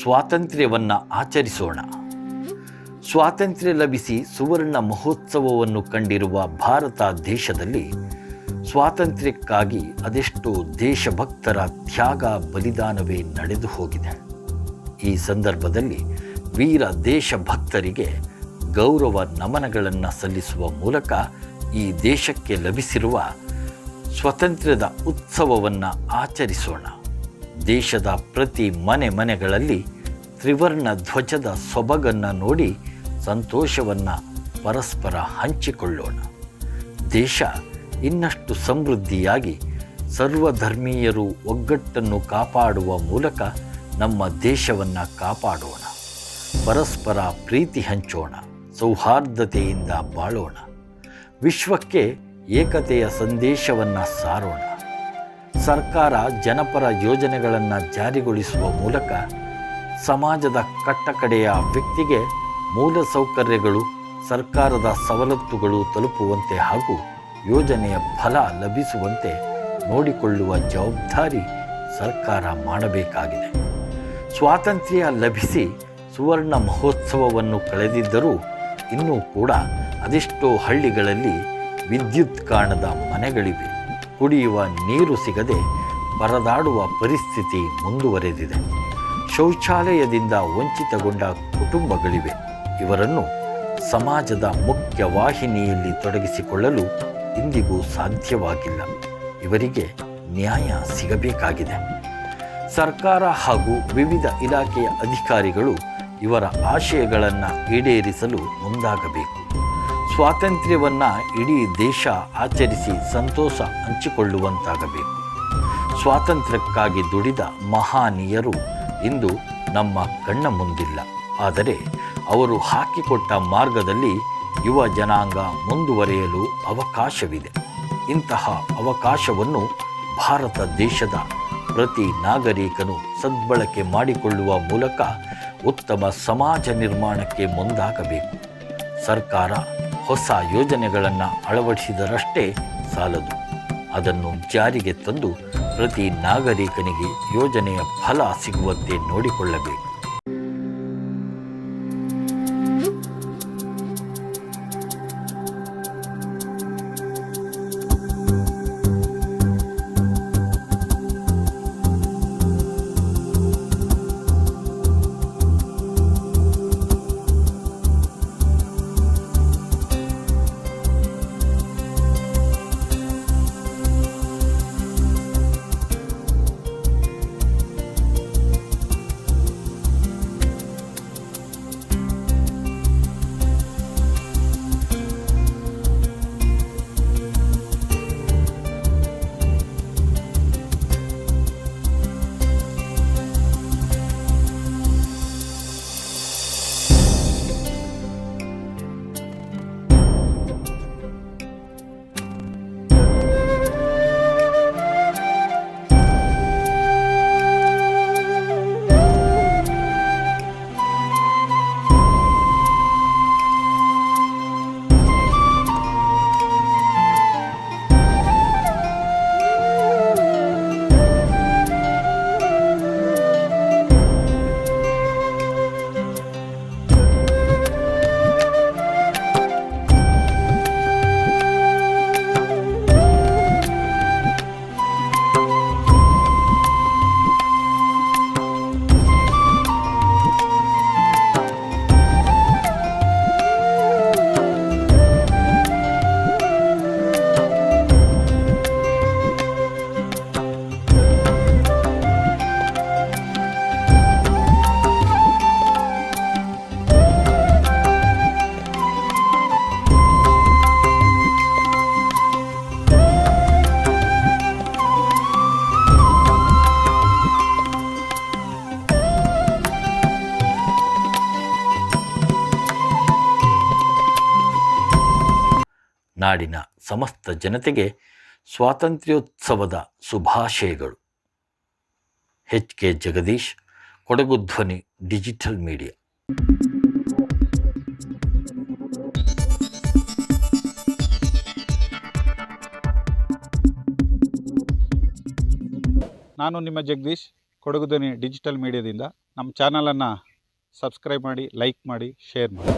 ಸ್ವಾತಂತ್ರ್ಯವನ್ನು ಆಚರಿಸೋಣ. ಸ್ವಾತಂತ್ರ್ಯ ಲಭಿಸಿ ಸುವರ್ಣ ಮಹೋತ್ಸವವನ್ನು ಕಂಡಿರುವ ಭಾರತ ದೇಶದಲ್ಲಿ ಸ್ವಾತಂತ್ರ್ಯಕ್ಕಾಗಿ ಅದೆಷ್ಟೋ ದೇಶಭಕ್ತರ ತ್ಯಾಗ ಬಲಿದಾನವೇ ನಡೆದು ಹೋಗಿದೆ. ಈ ಸಂದರ್ಭದಲ್ಲಿ ವೀರ ದೇಶಭಕ್ತರಿಗೆ ಗೌರವ ನಮನಗಳನ್ನು ಸಲ್ಲಿಸುವ ಮೂಲಕ ಈ ದೇಶಕ್ಕೆ ಲಭಿಸಿರುವ ಸ್ವಾತಂತ್ರ್ಯದ ಉತ್ಸವವನ್ನು ಆಚರಿಸೋಣ. ದೇಶದ ಪ್ರತಿ ಮನೆ ಮನೆಗಳಲ್ಲಿ ತ್ರಿವರ್ಣ ಧ್ವಜದ ಸೊಬಗನ್ನು ನೋಡಿ ಸಂತೋಷವನ್ನು ಪರಸ್ಪರ ಹಂಚಿಕೊಳ್ಳೋಣ. ದೇಶ ಇನ್ನಷ್ಟು ಸಮೃದ್ಧಿಯಾಗಿ ಸರ್ವಧರ್ಮೀಯರು ಒಗ್ಗಟ್ಟನ್ನು ಕಾಪಾಡುವ ಮೂಲಕ ನಮ್ಮ ದೇಶವನ್ನು ಕಾಪಾಡೋಣ. ಪರಸ್ಪರ ಪ್ರೀತಿ ಹಂಚೋಣ, ಸೌಹಾರ್ದತೆಯಿಂದ ಬಾಳೋಣ. ವಿಶ್ವಕ್ಕೆ ಏಕತೆಯ ಸಂದೇಶವನ್ನು ಸಾರೋಣ. ಸರ್ಕಾರ ಜನಪರ ಯೋಜನೆಗಳನ್ನು ಜಾರಿಗೊಳಿಸುವ ಮೂಲಕ ಸಮಾಜದ ಕಟ್ಟಕಡೆಯ ವ್ಯಕ್ತಿಗೆ ಮೂಲ ಸೌಕರ್ಯಗಳು, ಸರ್ಕಾರದ ಸವಲತ್ತುಗಳು ತಲುಪುವಂತೆ ಹಾಗೂ ಯೋಜನೆಯ ಫಲ ಲಭಿಸುವಂತೆ ನೋಡಿಕೊಳ್ಳುವ ಜವಾಬ್ದಾರಿ ಸರ್ಕಾರ ಮಾಡಬೇಕಾಗಿದೆ. ಸ್ವಾತಂತ್ರ್ಯ ಲಭಿಸಿ ಸುವರ್ಣ ಮಹೋತ್ಸವವನ್ನು ಕಳೆದಿದ್ದರೂ ಇನ್ನೂ ಕೂಡ ಅದೆಷ್ಟೋ ಹಳ್ಳಿಗಳಲ್ಲಿ ವಿದ್ಯುತ್ ಕಾಣದ ಮನೆಗಳಿವೆ. ಕುಡಿಯುವ ನೀರು ಸಿಗದೆ ಪರದಾಡುವ ಪರಿಸ್ಥಿತಿ ಮುಂದುವರೆದಿದೆ. ಶೌಚಾಲಯದಿಂದ ವಂಚಿತಗೊಂಡ ಕುಟುಂಬಗಳಿವೆ. ಇವರನ್ನು ಸಮಾಜದ ಮುಖ್ಯ ವಾಹಿನಿಯಲ್ಲಿ ತೊಡಗಿಸಿಕೊಳ್ಳಲು ಇಂದಿಗೂ ಸಾಧ್ಯವಾಗಿಲ್ಲ. ಇವರಿಗೆ ನ್ಯಾಯ ಸಿಗಬೇಕಾಗಿದೆ. ಸರ್ಕಾರ ಹಾಗೂ ವಿವಿಧ ಇಲಾಖೆಯ ಅಧಿಕಾರಿಗಳು ಇವರ ಆಶಯಗಳನ್ನು ಈಡೇರಿಸಲು ಮುಂದಾಗಬೇಕು. ಸ್ವಾತಂತ್ರ್ಯವನ್ನು ಇಡೀ ದೇಶ ಆಚರಿಸಿ ಸಂತೋಷ ಹಂಚಿಕೊಳ್ಳುವಂತಾಗಬೇಕು. ಸ್ವಾತಂತ್ರ್ಯಕ್ಕಾಗಿ ದುಡಿದ ಮಹಾನೀಯರು ಇಂದು ನಮ್ಮ ಕಣ್ಣ ಮುಂದಿಲ್ಲ. ಆದರೆ ಅವರು ಹಾಕಿಕೊಟ್ಟ ಮಾರ್ಗದಲ್ಲಿ ಯುವ ಜನಾಂಗ ಮುಂದುವರೆಯಲು ಅವಕಾಶವಿದೆ. ಇಂತಹ ಅವಕಾಶವನ್ನು ಭಾರತ ದೇಶದ ಪ್ರತಿ ನಾಗರಿಕನು ಸದ್ಬಳಕೆ ಮಾಡಿಕೊಳ್ಳುವ ಮೂಲಕ ಉತ್ತಮ ಸಮಾಜ ನಿರ್ಮಾಣಕ್ಕೆ ಮುಂದಾಗಬೇಕು. ಸರ್ಕಾರ ಹೊಸ ಯೋಜನೆಗಳನ್ನು ಅಳವಡಿಸಿದರಷ್ಟೇ ಸಾಲದು. ಅದನ್ನು ಜಾರಿಗೆ ತಂದು ಪ್ರತಿ ನಾಗರಿಕನಿಗೆ ಯೋಜನೆಯ ಫಲ ಸಿಗುವಂತೆ ನೋಡಿಕೊಳ್ಳಬೇಕು. ನಾಡಿನ ಸಮಸ್ತ ಜನತೆಗೆ ಸ್ವಾತಂತ್ರ್ಯೋತ್ಸವದ ಶುಭಾಶಯಗಳು. ಎಚ್ ಕೆ ಜಗದೀಶ್, ಕೊಡಗು ಧ್ವನಿ ಡಿಜಿಟಲ್ ಮೀಡಿಯಾ. ನಾನು ನಿಮ್ಮ ಜಗದೀಶ್, ಕೊಡಗು ಧ್ವನಿ ಡಿಜಿಟಲ್ ಮೀಡಿಯಾದಿಂದ. ನಮ್ಮ ಚಾನಲನ್ನು ಸಬ್ಸ್ಕ್ರೈಬ್ ಮಾಡಿ, ಲೈಕ್ ಮಾಡಿ, ಶೇರ್ ಮಾಡಿ.